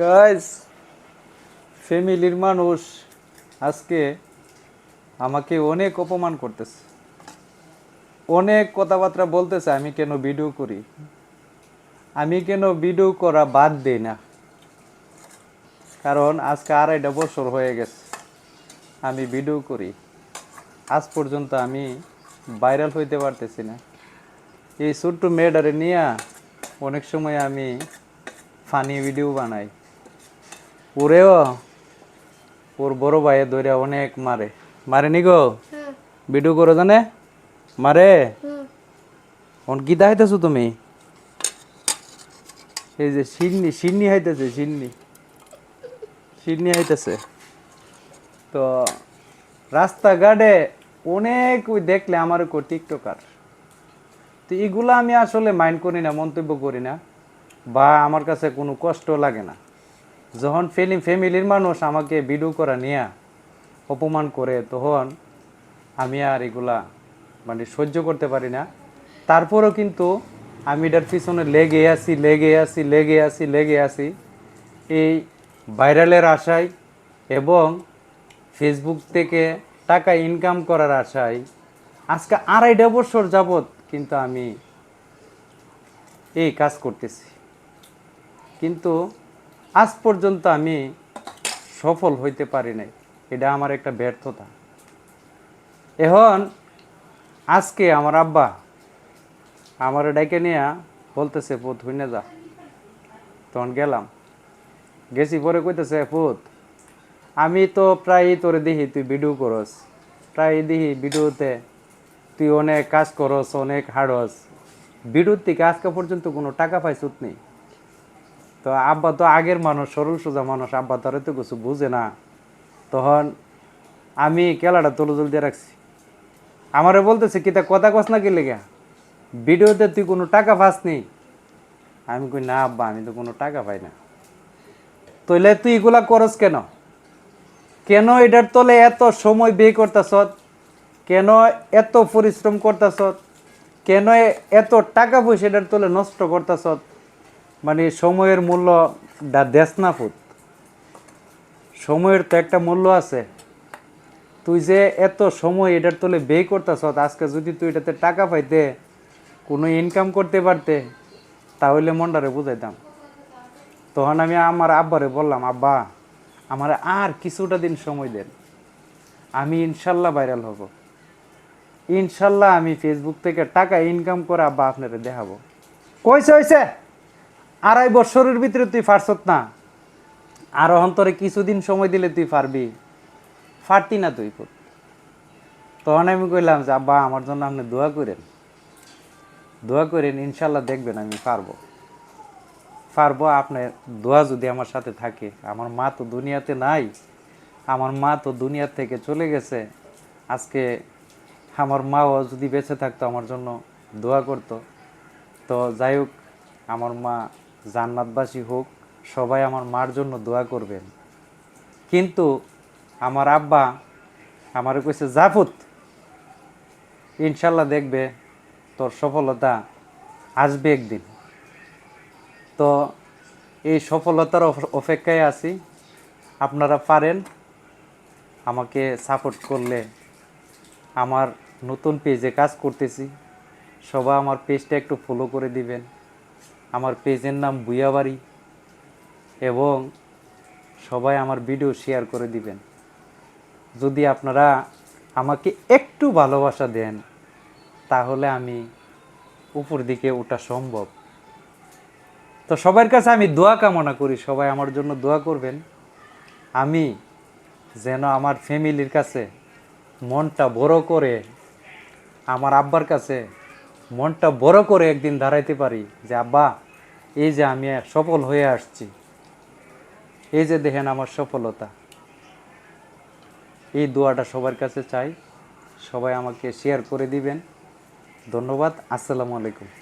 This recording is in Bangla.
গাইস ফ্যামিলির মানুষ আজকে আমাকে অনেক অপমান করতেছে। অনেক কথাবার্তা বলতেছে, আমি কেন ভিডিও করি? আমি কেন ভিডিও করা বাদ দিই না? কারণ আজকে আড়াইটা বছর হয়ে গেছে, আমি ভিডিও করি। আজ পর্যন্ত আমি ভাইরাল হইতে পারতেছি না। এই ছোট্ট মেয়েটারে নিয়ে অনেক সময় আমি ফানি ভিডিও বানাই। ওরেও ওর বড় ভাইয়ে ধরে অনেক মারে। মারে নি গো? ভিডিও করো জানে? মারে? অন কি দাইতেছো তুমি? এই যে সিন্নি সিন্নি হাইতেছে সিন্নি। সিন্নি হাইতেছে। তো রাস্তাঘাটে অনেক ওই দেখলে আমার কো টিকটকার। তো এগুলো আমি আসলে মাইন্ড করি না মন্তব্য করি না। বা আমার কাছে কোনো কষ্ট লাগে না। যখন ফিল্ম ফ্যামিলির মানুষ আমাকে ভিডিও করা নিয়ে অপমান করে, তখন আমি আর এগুলা মানে সহ্য করতে পারি না। তারপরও কিন্তু আমি এটার পিছনে লেগে আসি লেগে আসি লেগে আসি লেগে আসি এই ভাইরালের আশায় এবং ফেসবুক থেকে টাকা ইনকাম করার আশায় আজকে আড়াইটা বছর যাবৎ কিন্তু আমি এই কাজ করতেছি। কিন্তু আজ পর্যন্ত আমি সফল হইতে পারি নাই। এটা আমার একটা ব্যর্থতা। এখন আজকে আমার আব্বা আমার ডাইকে নিয়ে বলতেছে, পুত, হইনে যা। তখন গেলাম। গেছি, পরে কইতেছে, পুত, আমি তো প্রায় তোরে দেখি, তুই ভিডিও করস। প্রায় দেখি ভিডিওতে তুই অনেক কাজ করস, অনেক হাড়স ভিডিওর থেকে আজকে পর্যন্ত কোনো টাকা পাইছত নেই। তো আব্বা তো আগের মানুষ সরল সোজা মানুষ, আব্বা তো এত কিছু বুঝে না। তখন আমি কেলাটা তলুজল দিয়ে রাখছি। আমারে বলতেছে, কি তা কথা কস না কি লেগে? ভিডিওতে তুই কোনো টাকা পাস নি? আমি কই, না আব্বা, আমি তো কোনো টাকা পাই না। তইলে তুই এগুলা করস কেন? কেন এটার তলে এত সময় ব্যয় করতেছ? কেন এত পরিশ্রম করতেছ? কেন এত টাকা পয়সা এটার তলে নষ্ট করতেছ? মানে সময়ের মূল্য দা দেশ না ফুট সময়ের তো একটা মূল্য আছে। তুই যে এত সময় এটার তলে ব্যয় করতেছ আজকে যদি তুই এটাতে টাকা পাইতে, কোনো ইনকাম করতে পারতে, তাহলে মন্ডারে বুঝাইতাম। তখন আমি আমার আব্বারে বললাম, আব্বা, আমার আর কিছুটা দিন সময় দেন। আমি ইনশাল্লাহ ভাইরাল হব। ইনশাল্লাহ আমি ফেসবুক থেকে টাকা ইনকাম করে আব্বা আপনারে দেখাবো। কইছে, হইছে? আড়াই বছরের ভিতরে তুই পারছত না। আরও অন্তরে কিছুদিন সময় দিলে তুই পারবি পারতি না তুই। তখন আমি কইলাম যে, আব্বা, আমার জন্য আপনি দোয়া করেন। দোয়া করেন ইনশাল্লাহ দেখবেন আমি পারব পারব আপনার দোয়া যদি আমার সাথে থাকে। আমার মা তো দুনিয়াতে নাই। আমার মা তো দুনিয়া থেকে চলে গেছে। আজকে আমার মাও যদি বেঁচে থাকতো, আমার জন্য দোয়া করতো। তো যাই হোক, আমার মা জান্নাতবাসী হোক, সবাই আমার মার জন্য দোয়া করবেন। কিন্তু আমার আব্বা আমার কইছে, জাফুত, ইনশাল্লাহ দেখবে তোর সফলতা আসবে একদিন। তো এই সফলতার অপেক্ষায় আছি। আপনারা পারেন আমাকে সাপোর্ট করলে। আমার নতুন পেজে কাজ করতেছি। সবাই আমার পেজটা একটু ফলো করে দিবেন। আমার পেজের নাম বুয়াবাড়ি এবং সবাই আমার ভিডিও শেয়ার করে দিবেন। যদি আপনারা আমাকে একটু ভালোবাসা দেন, তাহলে আমি উপর দিকে ওঠা সম্ভব। তো সবার কাছে আমি দোয়া কামনা করি, সবাই আমার জন্য দোয়া করবেন। আমি যেন আমার ফ্যামিলির কাছে মনটা বড় করে, আমার আব্বার কাছে মনটা বড় করে একদিন দাঁড়াইতে পারি যে, আব্বা, এই যে আমি সফল হয়ে আসছি। এই যে দেখেন আমার সফলতা। এই দোয়াটা সবার কাছে চাই। সবাই আমাকে শেয়ার করে দিবেন। ধন্যবাদ। আসসালামু আলাইকুম।